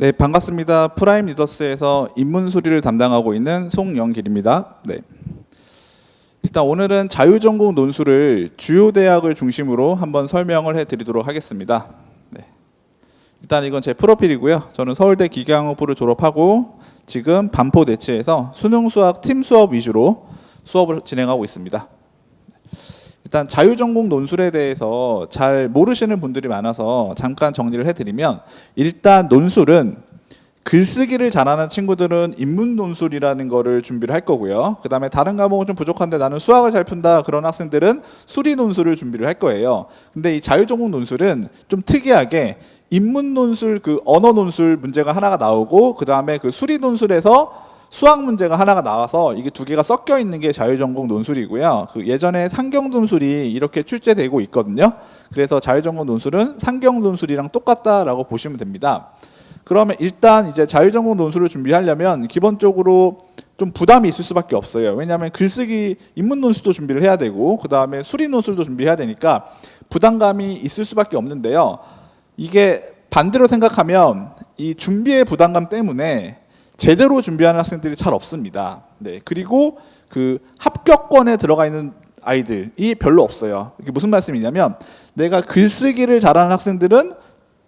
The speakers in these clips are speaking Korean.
네, 반갑습니다. 프라임 리더스에서 인문 수리를 담당하고 있는 송영길입니다. 네. 일단 오늘은 자유전공 논술을 주요 대학을 중심으로 한번 설명을 해드리도록 하겠습니다. 네. 일단 이건 제 프로필이고요. 저는 서울대 기계학부를 졸업하고 지금 반포 대치에서 수능 수학 팀 수업 위주로 수업을 진행하고 있습니다. 일단 자유전공 논술에 대해서 잘 모르시는 분들이 많아서 잠깐 정리를 해드리면 일단 논술은 글쓰기를 잘하는 친구들은 인문 논술이라는 거를 준비를 할 거고요. 그 다음에 다른 과목은 좀 부족한데 나는 수학을 잘 푼다 그런 학생들은 수리 논술을 준비를 할 거예요. 근데 이 자유전공 논술은 좀 특이하게 인문 논술 그 언어 논술 문제가 하나가 나오고 그 다음에 그 수리 논술에서 수학 문제가 하나가 나와서 이게 두 개가 섞여 있는 게 자유전공 논술이고요. 그 예전에 상경 논술이 이렇게 출제되고 있거든요. 그래서 자유전공 논술은 상경 논술이랑 똑같다라고 보시면 됩니다. 그러면 일단 이제 자유전공 논술을 준비하려면 기본적으로 좀 부담이 있을 수밖에 없어요. 왜냐하면 글쓰기 인문 논술도 준비를 해야 되고 그 다음에 수리 논술도 준비해야 되니까 부담감이 있을 수밖에 없는데요. 이게 반대로 생각하면 이 준비의 부담감 때문에 제대로 준비하는 학생들이 잘 없습니다. 네. 그리고 그 합격권에 들어가 있는 아이들이 별로 없어요. 이게 무슨 말씀이냐면 내가 글쓰기를 잘하는 학생들은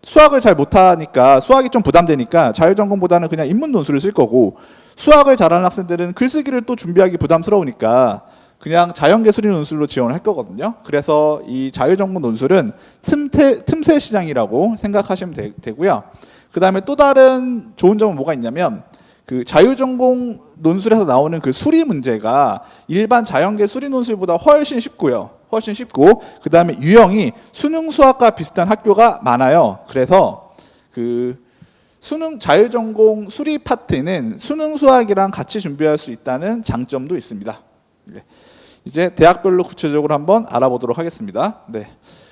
수학을 잘 못하니까 수학이 좀 부담되니까 자유전공보다는 그냥 인문 논술을 쓸 거고 수학을 잘하는 학생들은 글쓰기를 또 준비하기 부담스러우니까 그냥 자연계 수리 논술로 지원을 할 거거든요. 그래서 이 자유전공 논술은 틈새, 틈새 시장이라고 생각하시면 되, 되고요. 그 다음에 또 다른 좋은 점은 뭐가 있냐면 그 자유전공 논술에서 나오는 그 수리 문제가 일반 자연계 수리 논술보다 훨씬 쉽고요. 훨씬 쉽고 그 다음에 유형이 수능 수학과 비슷한 학교가 많아요. 그래서 그 수능 자유전공 수리 파트는 수능 수학이랑 같이 준비할 수 있다는 장점도 있습니다. 네. 이제 대학별로 구체적으로 한번 알아보도록 하겠습니다. 네.